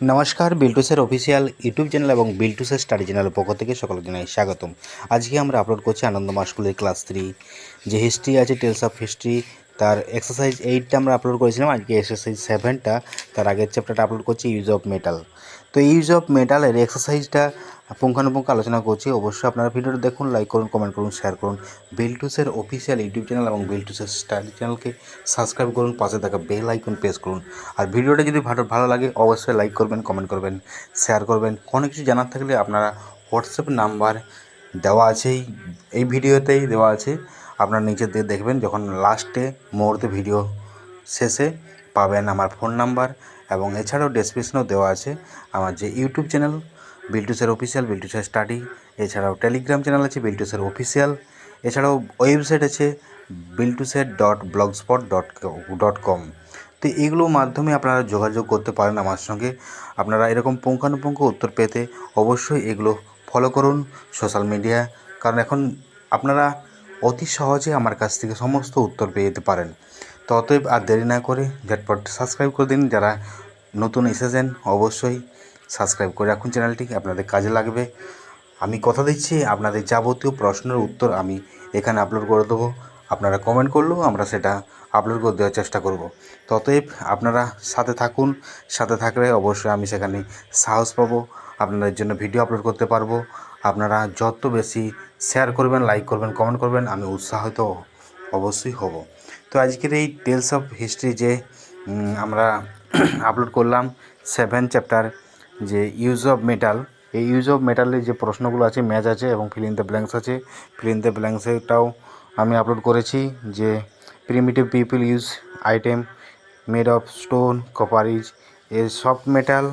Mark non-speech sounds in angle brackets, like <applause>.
নমস্কার বিল্টুসের official YouTube channel এবং বিল্টুসের study চ্যানেলের পক্ষ থেকে সকলকে জানাই স্বাগতম। আজকে আমরা আপলোড করছি আনন্দ মাসকুলের ক্লাস থ্রি যে হিস্ট্রি আছে টেলস অফ হিস্ট্রি তার এক্সারসাইজ এইটটা আমরা আপলোড করেছিলাম, আজকে এক্সারসাইজ সেভেনটা তার আগের চ্যাপ্টারটা আপলোড করছি ইউজ অফ মেটাল তো ইউজ অফ মেটালের এক্সারসাইজটা পুঙ্খানুপুঙ্খ আলোচনা করছি, অবশ্যই আপনারা ভিডিওটা দেখুন লাইক করুন কমেন্ট করুন শেয়ার করুন। বিল্টুসের অফিসিয়াল ইউটিউব চ্যানেল এবং বিল্টুসের স্টাডি চ্যানেলকে সাবস্ক্রাইব করুন, পাশে থাকা বেল আইকন প্রেস করুন। আর ভিডিওটা যদি ভালো ভালো লাগে, অবশ্যই লাইক করবেন কমেন্ট করবেন শেয়ার করবেন। কোনো কিছু জানার থাকলে আপনারা হোয়াটসঅ্যাপ নাম্বার দেওয়া আছেই, এই ভিডিওতেই দেওয়া আছে। আপনারা নিচে দিয়ে দেখবেন যখন লাস্টে মুহূর্তে ভিডিও শেষে পাবেন আমার ফোন নাম্বার এবং এছাড়াও ডেসক্রিপশনেও দেওয়া আছে আমার যে ইউটিউব চ্যানেল বিল্টুসের অফিসিয়াল বিল্টুসের স্টাডি এছাড়াও টেলিগ্রাম চ্যানেল আছে বিল্টুসের অফিসিয়াল এছাড়াও ওয়েবসাইট আছে বিল্টুসেট dot blog spot dot dot com তো এগুলোর মাধ্যমে আপনারা যোগাযোগ করতে পারেন আমার সঙ্গে। আপনারা এরকম পুঙ্খানুপুঙ্খ উত্তর পেতে অবশ্যই এগুলো ফলো করুন সোশ্যাল মিডিয়া কারণ এখন আপনারা অতি সহজে আমার কাছ থেকে সমস্ত উত্তর পেয়ে যেতে পারেন। তো অতএব আর দেরি না করে ঝটপট সাবস্ক্রাইব করে দিন। যারা নতুন এসেছেন, অবশ্যই সাবস্ক্রাইব করে রাখুন চ্যানেলটি আপনাদের কাজে লাগবে। আমি কথা দিচ্ছি, আপনাদের যাবতীয় প্রশ্নের উত্তর আমি এখানে আপলোড করে দেবো। আপনারা কমেন্ট করলেও আমরা সেটা আপলোড করে দেওয়ার চেষ্টা করব। ততএব আপনারা সাথে থাকুন, সাথে থাকলে অবশ্যই আমি সেখানে সাহস পাবো, আপনাদের জন্য ভিডিও আপলোড করতে পারব। আপনারা যত বেশি শেয়ার করবেন লাইক করবেন কমেন্ট করবেন, আমি উৎসাহিত অবশ্যই হব। তো আজকের এই টেলস অফ হিস্ট্রি যে আমরা <clears throat> আপলোড করলাম সেভেন চ্যাপ্টার যে ইউজ অফ মেটাল এই ইউজ অফ মেটালের যে প্রশ্নগুলো আছে ম্যাচ আছে এবং ফিল দ্য ব্ল্যাঙ্কস আছে। ফিল দ্য ব্ল্যাঙ্কসটাও আমি আপলোড করেছি যে primitive people use item made of stone copper is a soft metal